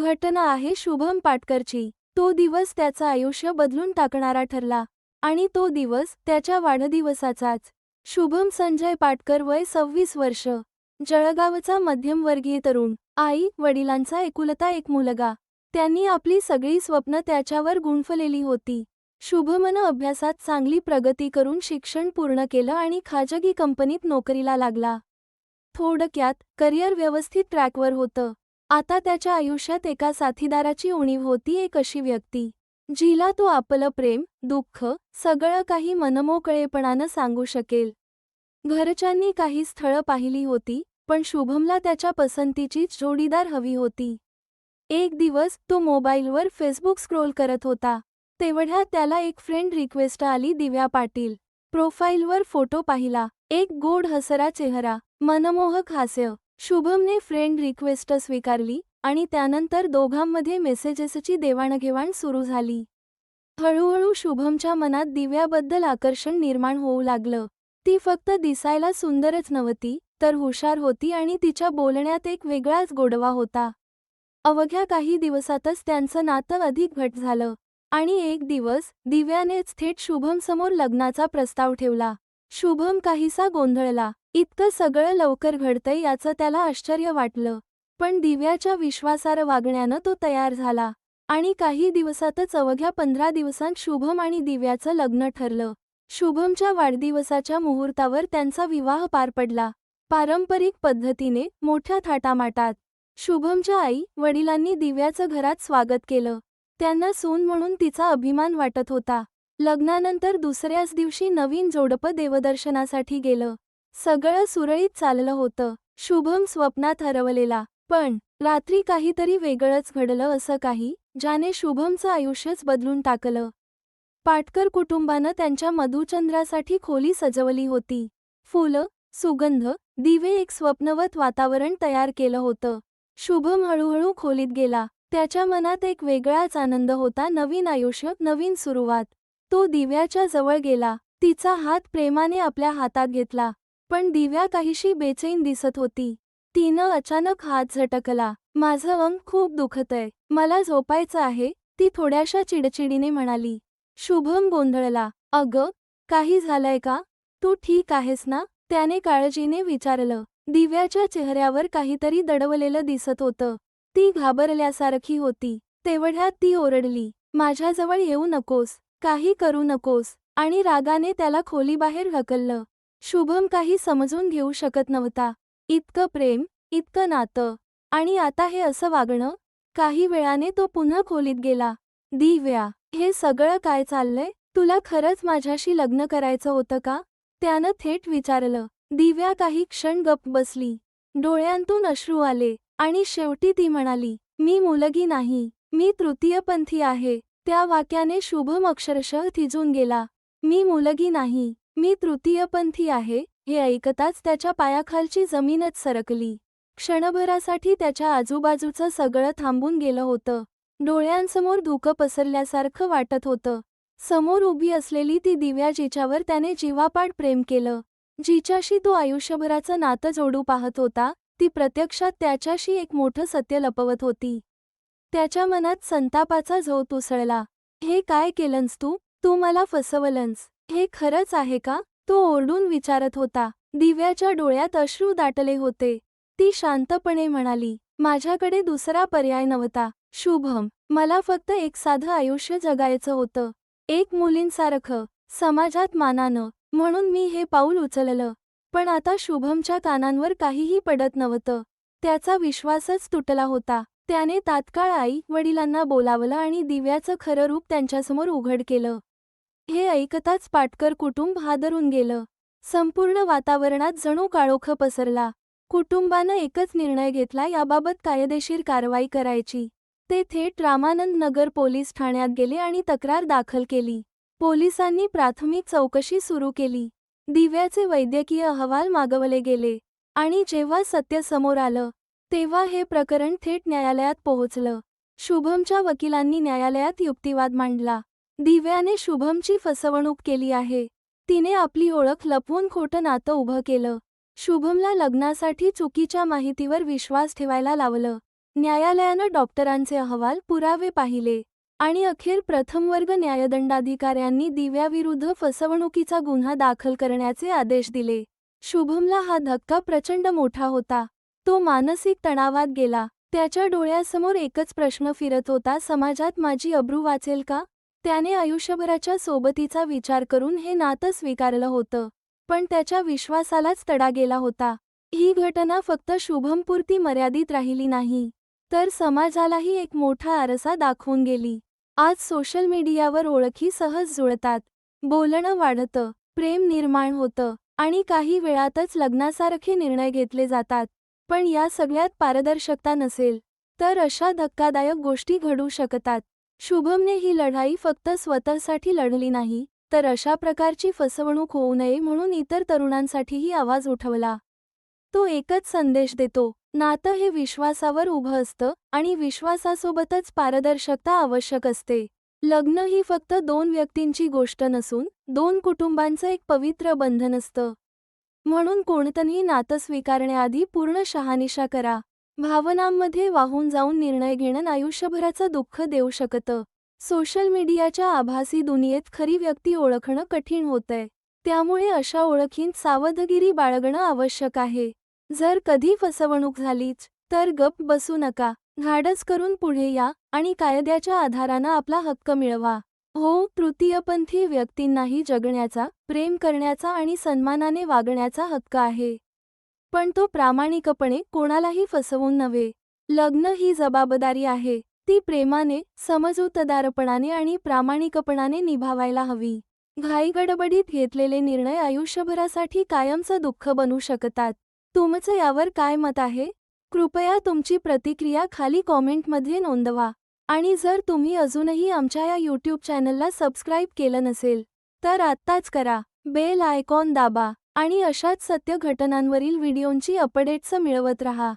घटना आहे शुभम पाटकरची. तो दिवस त्याचं आयुष्य बदलून टाकणारा ठरला आणि तो दिवस त्याच्या वाढदिवसाचाच. शुभम संजय पाटकर वय सव्वीस वर्ष. जळगावचा मध्यमवर्गीय तरुण. आई वडिलांचा एकुलता एक मुलगा. त्यांनी आपली सगळी स्वप्न त्याच्यावर गुंफलेली होती. शुभमनं अभ्यासात चांगली प्रगती करून शिक्षण पूर्ण केलं आणि खाजगी कंपनीत नोकरीला लागला. थोडक्यात करिअर व्यवस्थित ट्रॅकवर होतं. आता त्याच्या आयुष्यात एका साथीदाराची उणीव होती एक अशी व्यक्ती जिला तो आपलं प्रेम दुःख सगळं काही मनमोकळेपणानं सांगू शकेल. घरच्यांनी काही स्थळं पाहिली होती पण शुभमला त्याच्या पसंतीचीच जोडीदार हवी होती. एक दिवस तो मोबाईलवर फेसबुक स्क्रोल करत होता. तेवढ्यात त्याला एक फ्रेंड रिक्वेस्ट आली दिव्या पाटील. प्रोफाईलवर फोटो पाहिला. एक गोड हसरा चेहरा मनमोहक हास्य. शुभमने फ्रेंड रिक्वेस्ट स्वीकारली आणि त्यानंतर दोघांमध्ये मेसेजेसची देवाणघेवाण सुरू झाली. हळूहळू शुभमच्या मनात दिव्याबद्दल आकर्षण निर्माण होऊ लागलं. ती फक्त दिसायला सुंदरच नव्हती तर हुशार होती आणि तिच्या बोलण्यात एक वेगळाच गोडवा होता. अवघ्या काही दिवसातच त्यांचं नातं अधिक घट झालं आणि एक दिवस दिव्यानेच थेट शुभमसमोर लग्नाचा प्रस्ताव ठेवला. शुभम काहीसा गोंधळला. इतकं सगळं लवकर घडतंय याचं त्याला आश्चर्य वाटलं. पण दिव्याच्या विश्वासार वागण्यानं तो तयार झाला. आणि काही दिवसातच अवघ्या पंधरा दिवसांत शुभम आणि दिव्याचं लग्न ठरलं. शुभमच्या वाढदिवसाच्या मुहूर्तावर त्यांचा विवाह पार पडला. पारंपरिक पद्धतीने मोठ्या थाटामाटात. शुभमच्या आई वडिलांनी दिव्याचं घरात स्वागत केलं. त्यांना सून म्हणून तिचा अभिमान वाटत होता. लग्नानंतर दुसऱ्याच दिवशी नवीन जोडपं देवदर्शनासाठी गेलं. सगळं सुरळीत चाललं होतं. शुभम स्वप्नात हरवलेला. पण रात्री काहीतरी वेगळंच घडलं असं काही ज्याने शुभमचं आयुष्यच बदलून टाकलं. पाटकर कुटुंबानं त्यांच्या मधुचंद्रासाठी खोली सजवली होती. फुलं सुगंध दिवे एक स्वप्नवत वातावरण तयार केलं होतं. शुभम हळूहळू खोलीत गेला. त्याच्या मनात एक वेगळाच आनंद होता. नवीन आयुष्य नवीन सुरुवात. तो दिव्याच्या जवळ गेला. तिचा हात प्रेमाने आपल्या हातात घेतला. पण दिव्या काहीशी बेचैन दिसत होती. तिनं अचानक हात झटकला. माझं अंग खूप दुखतंय मला झोपायचं आहे. ती थोड्याशा चिडचिडीने म्हणाली. शुभम गोंधळला. अगं काही झालंय का? तू ठीक आहेस ना? त्याने काळजीने विचारलं. दिव्याच्या चेहऱ्यावर काहीतरी दडवलेलं दिसत होतं. ती घाबरल्यासारखी होती. तेवढ्यात ती ओरडली. माझ्याजवळ येऊ नकोस. काही करू नकोस. आणि रागाने त्याला खोलीबाहेर ढकललं. शुभम काही समजून घेऊ शकत नव्हता. इतकं प्रेम इतकं नातं. आणि आता हे असं वागणं? काही वेळाने तो पुन्हा खोलीत गेला. दिव्या हे सगळं काय चाललंय? तुला खरंच माझ्याशी लग्न करायचं होतं का? त्यानं थेट विचारलं. दिव्या काही क्षण गप्प बसली. डोळ्यांतून अश्रू आले. आणि शेवटी ती म्हणाली मी मुलगी नाही. मी तृतीयपंथी आहे. त्या वाक्याने शुभम अक्षरशः थिजून गेला. मी मुलगी नाही. मी तृतीयपंथी आहे. हे ऐकताच त्याच्या पायाखालची जमीनच सरकली. क्षणभरासाठी त्याच्या आजूबाजूचं सगळं थांबून गेलं होतं. डोळ्यांसमोर धुकं पसरल्यासारखं वाटत होतं. समोर उभी असलेली ती दिव्या जिच्यावर त्याने जीवापाड प्रेम केलं. जिच्याशी तो आयुष्यभराचं नातं जोडू पाहत होता ती प्रत्यक्षात त्याच्याशी एक मोठं सत्य लपवत होती. त्याच्या मनात संतापाचा झोत उसळला. हे काय केलंस तू? तू मला फसवलंस. हे खरंच आहे का? तो ओरडून विचारत होता. दिव्याच्या डोळ्यात अश्रू दाटले होते. ती शांतपणे म्हणाली माझ्याकडे दुसरा पर्याय नव्हता. शुभम मला फक्त एक साधं आयुष्य जगायचं होतं. एक मुलींसारखं समाजात मानानं म्हणून मी हे पाऊल उचललं. पण आता शुभमच्या कानांवर काहीही पडत नव्हतं. त्याचा विश्वासच तुटला होता. त्याने तात्काळ आई वडिलांना बोलावलं आणि दिव्याचं खरं रूप त्यांच्यासमोर उघड केलं. हे ऐकताच पाटकर कुटुंब हादरून गेलं. संपूर्ण वातावरणात जणू काळोख पसरला. कुटुंबानं एकच निर्णय घेतला याबाबत कायदेशीर कारवाई करायची. ते थेट रामानंद नगर पोलीस ठाण्यात गेले आणि तक्रार दाखल केली. पोलिसांनी प्राथमिक चौकशी सुरू केली. दिव्याचे वैद्यकीय अहवाल मागवले गेले. आणि जेव्हा सत्य समोर आलं तेव्हा हे प्रकरण थेट न्यायालयात पोहोचलं. शुभमच्या वकिलांनी न्यायालयात युक्तिवाद मांडला. दिव्याने शुभमची फसवणूक केली आहे. तिने आपली ओळख लपवून खोटं नातं उभं केलं. शुभमला लग्नासाठी चुकीच्या माहितीवर विश्वास ठेवायला लावलं. न्यायालयानं डॉक्टरांचे अहवाल पुरावे पाहिले आणि अखेर प्रथमवर्ग न्यायदंडाधिकाऱ्यांनी दिव्याविरुद्ध फसवणुकीचा गुन्हा दाखल करण्याचे आदेश दिले. शुभमला हा धक्का प्रचंड मोठा होता. तो मानसिक तणावात गेला. त्याच्या डोळ्यासमोर एकच प्रश्न फिरत होता समाजात माझी अब्रू वाचेल का? त्याने आयुष्यभराच्या सोबतीचा विचार करून हे नातं स्वीकारलं होतं पण त्याच्या विश्वासालाच तडा गेला होता. ही घटना फक्त शुभमपुरती मर्यादित राहिली नाही तर समाजालाही एक मोठा आरसा दाखवून गेली. आज सोशल मीडियावर ओळखी सहज जुळतात. बोलणं वाढतं प्रेम निर्माण होतं आणि काही वेळातच लग्नासारखे निर्णय घेतले जातात. पण या सगळ्यात पारदर्शकता नसेल तर अशा धक्कादायक गोष्टी घडू शकतात. शुभमने ही लढाई फक्त स्वतःसाठी लढली नाही तर अशा प्रकारची फसवणूक होऊ नये म्हणून इतर तरुणांसाठीही आवाज उठवला. तो एकच संदेश देतो नातं हे विश्वासावर उभं असतं आणि विश्वासासोबतच पारदर्शकता आवश्यक असते. लग्न ही फक्त दोन व्यक्तींची गोष्ट नसून दोन कुटुंबांचं एक पवित्र बंधन असतं. म्हणून कोणतंही नातं स्वीकारण्याआधी पूर्ण शहानिशा करा. भावनांमध्ये वाहून जाऊन निर्णय घेणं आयुष्यभराचं दुःख देऊ शकतं. सोशल मीडियाच्या आभासी दुनियेत खरी व्यक्ती ओळखणं कठीण होतंय. त्यामुळे अशा ओळखींत सावधगिरी बाळगणं आवश्यक आहे. जर कधी फसवणूक झालीच तर गप बसू नका. धाडस करून पुढे या आणि कायद्याच्या आधारानं आपला हक्क मिळवा. हो तृतीयपंथी व्यक्तींनाही जगण्याचा प्रेम करण्याचा आणि सन्मानाने वागण्याचा हक्क आहे. पण तो प्रामाणिकपणे कोणालाही फसवून नव्हे. लग्न ही जबाबदारी आहे. ती प्रेमाने समजूतदारपणाने आणि प्रामाणिकपणाने निभावायला हवी. घाईगडबडीत घेतलेले निर्णय आयुष्यभरासाठी कायमचं दुःख बनू शकतात. तुमचं यावर काय मत आहे? कृपया तुमची प्रतिक्रिया खाली कॉमेंटमध्ये नोंदवा. आणि जर तुम्ही अजूनही आमच्या या यूट्यूब चॅनलला सबस्क्राईब केलं नसेल तर आत्ताच करा. बेल आयकॉन दाबा आणि अशाच सत्य घटनांवरील व्हिडिओंची अपडेट्स मिळवत रहा.